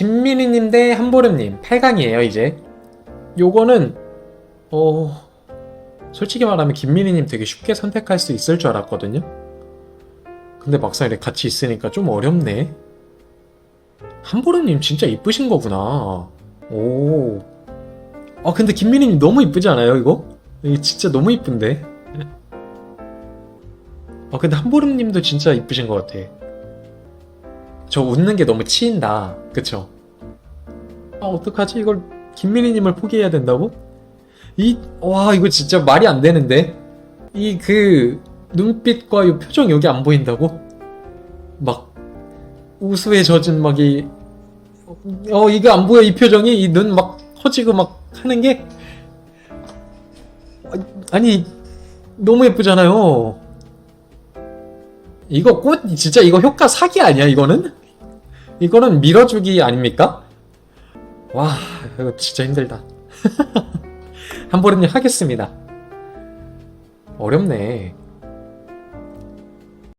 김민희님 대 한보름님 8강이에요 이제. 요거는 어 솔직히 말하면 김민희님 되게 쉽게 선택할 수 있을 줄 알았거든요. 근데 막상 이렇게 같이 있으니까 좀 어렵네. 한보름님 진짜 이쁘신 거구나. 오. 아 근데 김민희님 너무 이쁘지 않아요 이거? 이게 진짜 너무 이쁜데? 아 근데 한보름님도 진짜 이쁘신 것 같아 저 웃는 게 너무 치인다. 그쵸? 아, 어떡하지? 이걸 김민희님을 포기해야 된다고? 이, 와, 이거 진짜 말이 안 되는데? 이 그, 눈빛과 이 표정 여기 안 보인다고? 막, 우수에 젖은 막 이, 어, 이거 안 보여, 이 표정이? 이 눈 막 커지고 막 하는 게? 아, 아니, 너무 예쁘잖아요. 이거 꽃, 진짜 이거 효과 사기 아니야, 이거는? 이거는 밀어주기 아닙니까? 와, 이거 진짜 힘들다. 한보름님 하겠습니다. 어렵네.